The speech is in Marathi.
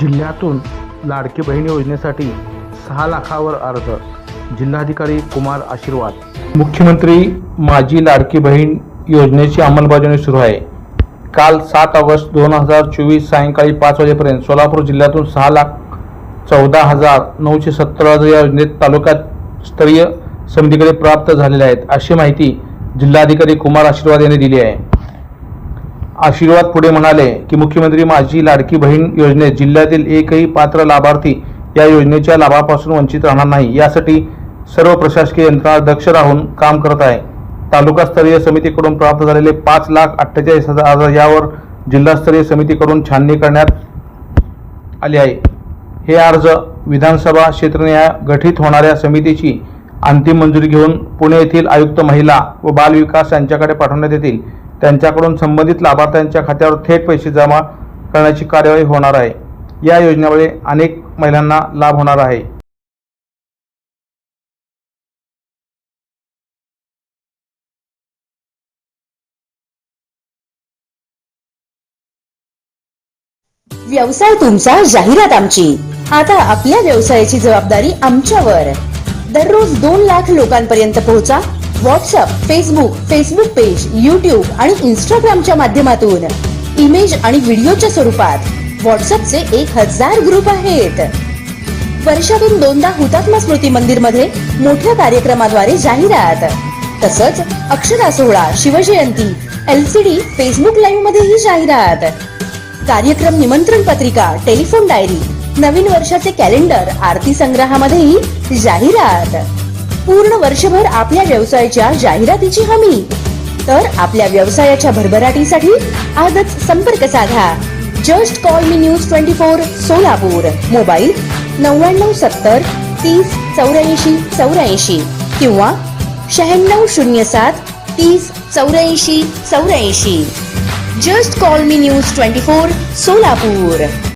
जिल्ह्यातून लाडकी बहीण योजनेसाठी सहा लाखावर अर्ज. जिल्हाधिकारी कुमार आशीर्वाद. मुख्यमंत्री माझी लाडकी बहीण योजनेची अंमलबजावणी सुरू आहे. काल सात ऑगस्ट दोन हजार चोवीस सायंकाळी पाच वाजेपर्यंत सोलापूर जिल्ह्यातून सहा लाख चौदा हजार नऊशे सत्तर अर्ज या योजनेत तालुक्यात स्तरीय समितीकडे प्राप्त झालेल्या आहेत अशी माहिती जिल्हाधिकारी कुमार आशीर्वाद यांनी दिली आहे. आशीर्वाद पुढे म्हणाले की मुख्यमंत्री माझी लाडकी बहीण योजनेत जिल्ह्यातील एकही पात्र लाभार्थी या योजनेच्या लाभापासून वंचित राहणार नाही. यासाठी सर्व प्रशासकीय यंत्रणा दक्ष राहून काम करत आहे. तालुकास्तरीय समितीकडून प्राप्त झालेले पाच लाख अठ्ठेचाळीस हजार अर्ज यावर जिल्हास्तरीय समितीकडून छाननी करण्यात आली आहे. हे अर्ज विधानसभा क्षेत्रनिहाय गठीत होणाऱ्या समितीची अंतिम मंजुरी घेऊन पुणे येथील आयुक्त महिला व बाल विकास यांच्याकडे पाठवण्यात येतील. त्यांच्याकडून संबंधित लाभार्थ्यांच्या खात्यावर थेट पैसे जमा करण्याची कार्यवाही होणार आहे. या योजनेमुळे अनेक महिलांना लाभ होणार आहे. व्यवसाय तुमचा जाहिरात आमची. आता आपल्या व्यवसायाची जबाबदारी आमच्यावर. दररोज दोन लाख लोकांपर्यंत पोहोचा WhatsApp Facebook Facebook page YouTube आणि इंस्टाग्रामच्या माध्यमातून. इमेज आणि व्हिडिओच्या स्वरूपात व्हॉट्सअपचे एक हजार ग्रुप आहेत. वर्षातून दोनदा हुतात्मा स्मृती मंदिरमध्ये मोठ्या कार्यक्रमाद्वारे जाहिरात. तसंच अक्षरा सोहळा शिवजयंती एलसीडी फेसबुक लाईव्ह मध्येही जाहिरात. कार्यक्रम निमंत्रण पत्रिका टेलिफोन डायरी नवीन वर्षाचे कॅलेंडर आरती संग्रहामध्येही जाहिरात. पूर्ण वर्षभर आपल्या व्यवसायाच्या जाहिरातीची हमी. तर आपल्या व्यवसायाच्या भरभराटीसाठी आजच संपर्क साधा. जस्ट कॉल मी news twenty four Solapur. Mobile नव्याण्णव सत्तर तीस चौऱ्याऐंशी चौऱ्याऐंशी किंवा शहाण्णव शून्य सात तीस चौऱ्याऐंशी चौऱ्याऐंशी. जस्ट कॉल मी न्यूज ट्वेंटी फोर सोलापूर.